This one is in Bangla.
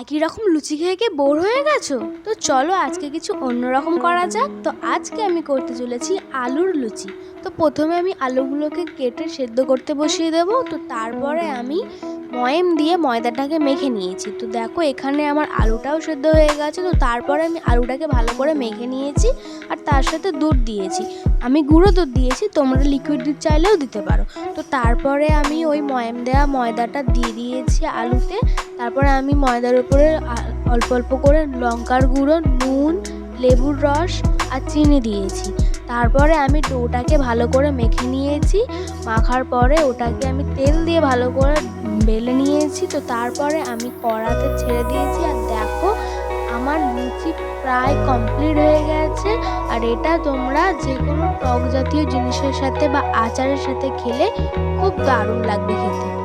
একই রকম লুচি খেয়ে খেয়ে বোর হয়ে গেছো? তো চলো আজকে কিছু অন্যরকম করা যাক। তো আজকে আমি করতে চলেছি আলুর লুচি। তো প্রথমে আমি আলুগুলোকে কেটে সেদ্ধ করতে বসিয়ে দেবো। তো তারপরে আমি ময়েম দিয়ে ময়দাটাকে মেখে নিয়েছি। তো দেখো এখানে আমার আলুটাও সেদ্ধ হয়ে গেছে। তো তারপরে আমি আলুটাকে ভালো করে মেখে নিয়েছি আর তার সাথে দুধ দিয়েছি। আমি গুঁড়ো দুধ দিয়েছি, তোমরা লিকুইড দুধ চাইলেও দিতে পারো। তো তারপরে আমি ওই ময়াম দেওয়া ময়দাটা দিয়ে দিয়েছি আলুতে। তারপরে আমি ময়দার উপরে অল্প অল্প করে লঙ্কার গুঁড়ো, নুন, লেবুর রস আর চিনি দিয়েছি। তারপরে আমি ডোটাকে ভালো করে মেখে নিয়েছি। মাখার পরে ওটাকে আমি তেল দিয়ে ভালো করে বেলে নিয়েছি। তো তারপরে আমি কড়াতে ছেড়ে দিয়েছি প্রায় কমপ্লিট হয়ে গেছে। আর এটা তোমরা যে কোনো টক জাতীয় জিনিসের সাথে বা আচারের সাথে খেলে খুব দারুণ লাগবে খেতে।